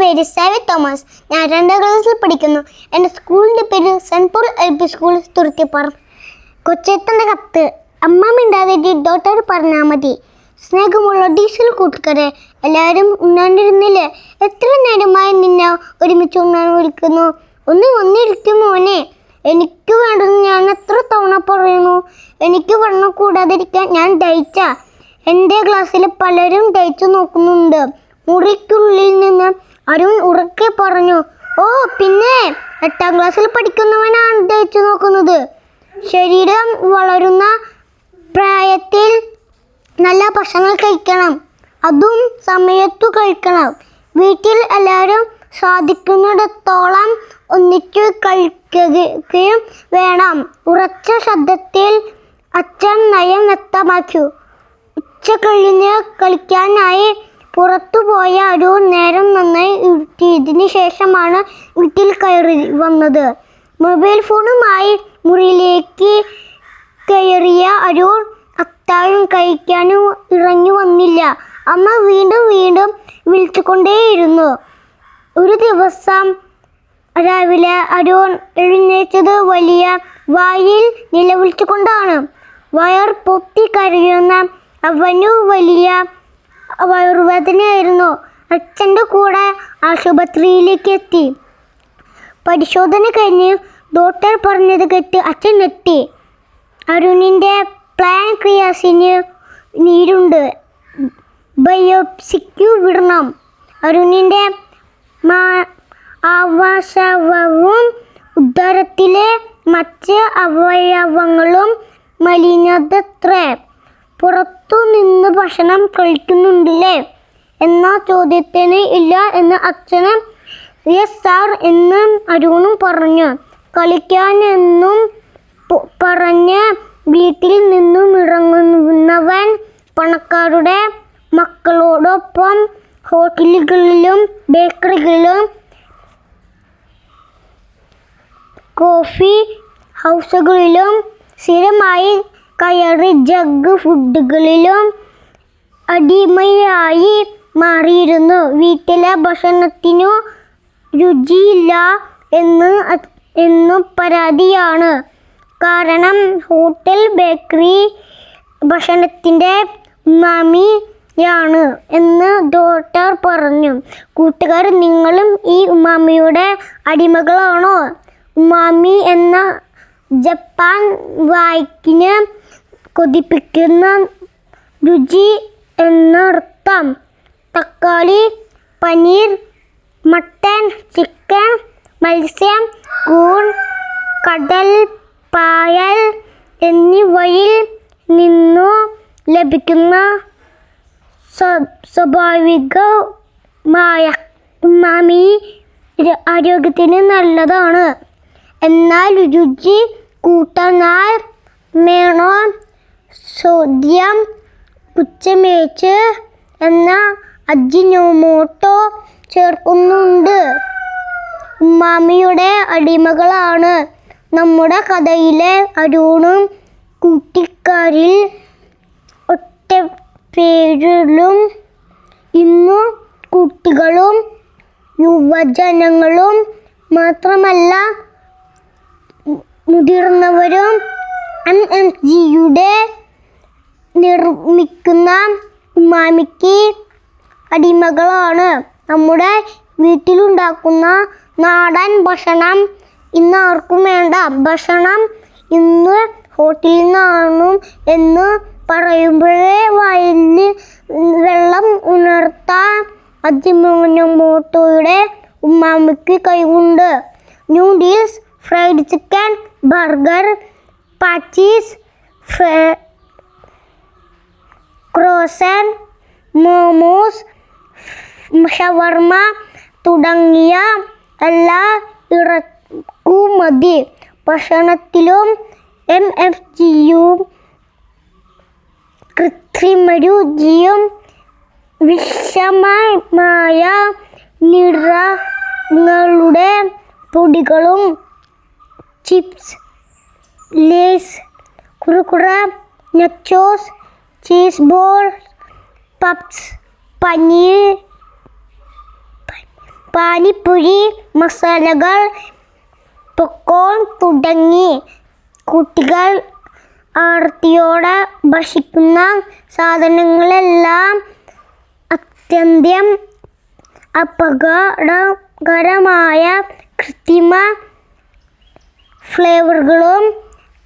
പേര് സേവ തോമസ്. ഞാൻ രണ്ടാം ക്ലാസ്സിൽ പഠിക്കുന്നു. എന്റെ സ്കൂളിന്റെ പേര് saint L P school Thuruthippara. കൊച്ചേത്തന്റെ കത്ത്. അമ്മ മിണ്ടാതെ ഡോട്ടർ പറഞ്ഞാൽ മതി. സ്നേഹമുള്ള ഡീസൽ കൂട്ടുകാരെ എല്ലാവരും ഉണ്ണാണ്ടിരുന്നില്ലേ? എത്ര നേരമായി നിന്നെ ഒരുമിച്ച് ഉണ്ണാൻ വിളിക്കുന്നു? ഒന്ന് വന്നിരിക്കും മോനെ. എനിക്ക് വേണ്ടെന്ന് ഞാൻ എത്ര തവണ പറയുന്നു? എനിക്ക് വണ്ണം കൂടാതിരിക്കാൻ ഞാൻ ദയിച്ച. എന്റെ ക്ലാസ്സിൽ പലരും ദയിച്ചു നോക്കുന്നുണ്ട്. മുറിക്കുള്ളിൽ നിന്ന് അരുൺ ഉറക്കെ പറഞ്ഞു ഓ പിന്നെ എട്ടാം ക്ലാസ്സിൽ പഠിക്കുന്നവനാണ് തേച്ചു നോക്കുന്നത്. ശരീരം വളരുന്ന പ്രായത്തിൽ നല്ല ഭക്ഷണം കഴിക്കണം. അതും സമയത്തു കഴിക്കണം. വീട്ടിൽ എല്ലാവരും സാധിക്കുന്നിടത്തോളം ഒന്നിച്ചു കഴിക്കുകയും വേണം. ഉറച്ച ശബ്ദത്തിൽ അച്ഛൻ നയം വ്യക്തമാക്കി ഉച്ച കഴിഞ്ഞ് കളിക്കാനായി പുറത്തുപോയ ഒരു നേരം നന്നായി ഇരുട്ടിയതിനു ശേഷമാണ് വീട്ടിൽ കയറി വന്നത്. മൊബൈൽ ഫോണുമായി മുറിയിലേക്ക് കയറിയ അരൂർ അത്താഴം കഴിക്കാനും ഇറങ്ങി വന്നില്ല. അമ്മ വീണ്ടും വീണ്ടും വിളിച്ചുകൊണ്ടേയിരുന്നു. ഒരു ദിവസം രാവിലെ അരുൺ എഴുന്നേറ്റത് വലിയ വായിൽ നിലവിളിച്ചുകൊണ്ടാണ്. വയർ പൊത്തി കരയുന്ന അവനു വലിയ വയറുവേദനയായിരുന്നു. അച്ഛന്റെ കൂടെ ആശുപത്രിയിലേക്ക് എത്തി. പരിശോധന കഴിഞ്ഞ് ഡോക്ടർ പറഞ്ഞത് കേട്ട് അച്ഛൻ എത്തി അരുണിന്റെ പ്ലാൻ ക്രിയാസിന് നീരുണ്ട്. ബയോപ്സിക്കു വിടണം. അരുണിന്റെ ആവാസവും ഉദരത്തിലെ മറ്റ് അവയവങ്ങളും മലിനതത്രേ. പുറത്തു ഭക്ഷണം കഴിക്കുന്നുണ്ടല്ലേ? എന്ന ചോദ്യത്തിന് ഇല്ല എന്ന് അച്ഛന് യെസ് സാർ എന്ന് അരുണും പറഞ്ഞു. കളിക്കാനെന്നും പറഞ്ഞ് വീട്ടിൽ നിന്നും ഇറങ്ങുന്നവൻ പണക്കാരുടെ മക്കളോടൊപ്പം ഹോട്ടലുകളിലും ബേക്കറികളിലും കോഫി ഹൗസുകളിലും സ്ഥിരമായി കയറി ജഗ് ഫുഡുകളിലും അടിമയായി മാറിയിരുന്നു. വീട്ടിലെ ഭക്ഷണത്തിനു രുചിയില്ല എന്ന് എന്ന് പരാതിയാണ്. കാരണം ഹോട്ടൽ ബേക്കറി ഭക്ഷണത്തിന്റെ ഉമാമിയാണ് എന്ന് ഡോക്ടർ പറഞ്ഞു. കൂട്ടുകാർ നിങ്ങളും ഈ ഉമാമിയുടെ അടിമകളാണോ? ഉമാമി എന്ന ജപ്പാൻ വായിക്കിന് കൊതിപ്പിക്കുന്ന രുചി എന്നർത്ഥം തക്കാളി പനീർ മട്ടൻ ചിക്കൻ മത്സ്യം കൂൺ കടൽ പായൽ എന്നിവയിൽ നിന്നു ലഭിക്കുന്ന സ്വ- സ്വാഭാവികമായ ഉമാമി ആരോഗ്യത്തിന് നല്ലതാണ്. എന്നാൽ രുചി കൂട്ടാനാൽ മേണോ സോഡിയം ഉച്ചമേച്ച് എന്ന അജിനോമോട്ടോ ചേർക്കുന്നുണ്ട്. ഉമ്മാമിയുടെ അടിമകളാണ്. നമ്മുടെ കഥയിലെ അരുണും കുട്ടിക്കാരിൽ ഒറ്റ പേരിലും ഇന്നും കുട്ടികളും യുവജനങ്ങളും മാത്രമല്ല മുതിർന്നവരും എം എം ജിയുടെ നിർമ്മിക്കുന്ന ഉമാമിക്ക് അടിമകളാണ്. നമ്മുടെ വീട്ടിലുണ്ടാക്കുന്ന നാടൻ ഭക്ഷണം ഇന്ന് ആർക്കും വേണ്ട. ഭക്ഷണം ഇന്ന് ഹോട്ടലിൽ നിന്നാണ് എന്ന് പറയുമ്പോഴേ വയലിൽ വെള്ളം ഉണർത്താൻ അതിമോട്ടോയുടെ ഉമ്മാമിക്ക് കഴിവുണ്ട് noodles fried chicken burger patties croissant momos shawarma തുടങ്ങിയ എല്ലാ ഇറക്കുമതി ഭക്ഷണത്തിലും എം എഫ് ജിയും കൃത്രിമരുചിയും വിഷമമായ നിറങ്ങളുടെ പൊടികളും chips Lay's Kurkure nachos cheese ball puffs paneer panipuri മസാലകൾ പൊക്കോൺ തുടങ്ങി. കുട്ടികൾ ആർത്തിയോടെ ഭക്ഷിക്കുന്ന സാധനങ്ങളെല്ലാം അത്യന്തം അപകടകരമായ കൃത്രിമ ഫ്ലേവറുകളും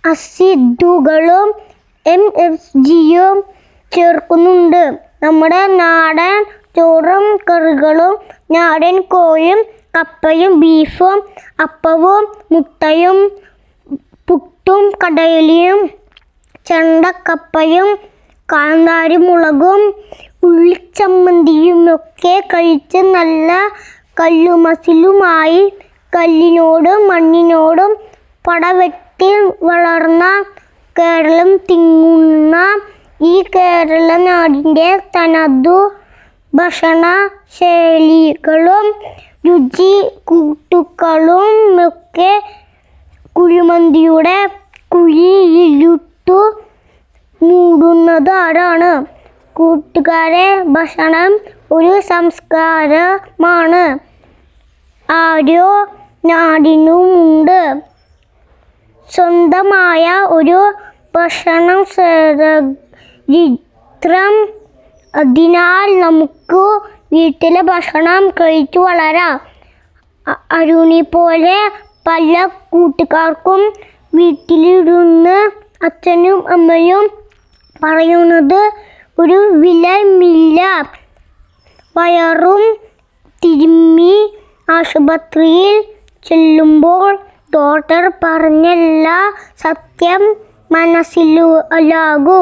അസിഡുകളും എം എഫ് ജിയും ചേർക്കുന്നുണ്ട്. നമ്മുടെ നാടൻ ചോറും കറികളും നാടൻ കോഴിയും കപ്പയും ബീഫും അപ്പവും മുട്ടയും പുട്ടും കടയിലും ചണ്ടക്കപ്പയും കാന്താരി മുളകും ഉള്ളിച്ചമ്മന്തിയുമൊക്കെ കഴിച്ച് നല്ല കല്ലുമസിലുമായി കല്ലിനോടും മണ്ണിനോടും പടവെട്ടി വളർന്ന കേരളം തിങ്ങുന്ന ഈ കേരള നാടിന്റെ തനതു ഭക്ഷണ ശൈലികളും രുചി കൂട്ടുകളും ഒക്കെ കുഴിമന്തിയുടെ കുഴിയിലിട്ടു മൂടുന്നത് ആരാണ്? കൂട്ടുകാരെ ഭക്ഷണം ഒരു സംസ്കാരമാണ്. ആരോ നാടിനുമുണ്ട്. സ്വന്തമായ ഒരു ഭക്ഷണം ചിത്രം അതിനാൽ നമുക്ക് വീട്ടിലെ ഭക്ഷണം കഴിച്ചു വളരാം. അരുണി പോലെ പല കൂട്ടുകാർക്കും വീട്ടിലിരുന്ന് അച്ഛനും അമ്മയും പറയുന്നത് ഒരു വിലമില്ല വയറും തിരുമ്മി ആശുപത്രിയിൽ ചെല്ലുമ്പോൾ ഡോക്ടർ പറഞ്ഞല്ല സത്യം മനസ്സിലാകൂ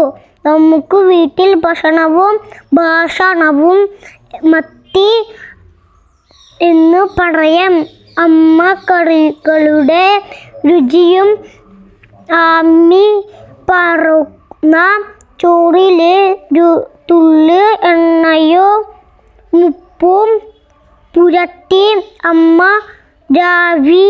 നമുക്ക് വീട്ടിൽ ഭക്ഷണവും ഭാഷണവും മത്തി എന്ന് പറയാം. അമ്മ കറികളുടെ രുചിയും ആമി പറന്ന ചോറിലെ തുള്ളി എണ്ണയോ ഉപ്പും പുരട്ടി അമ്മ രാവി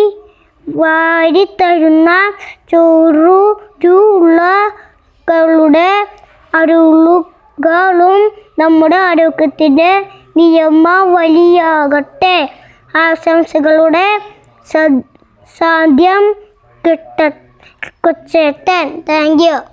വാരിത്തരുന്ന ചോറുകളുടെ അരുളുകളും നമ്മുടെ ആരോഗ്യത്തിന്റെ നിയമവലിയാകട്ടെ. ആശംസകളുടെ സാധ്യം കിട്ട കൊച്ചേട്ടൻ. Thank you.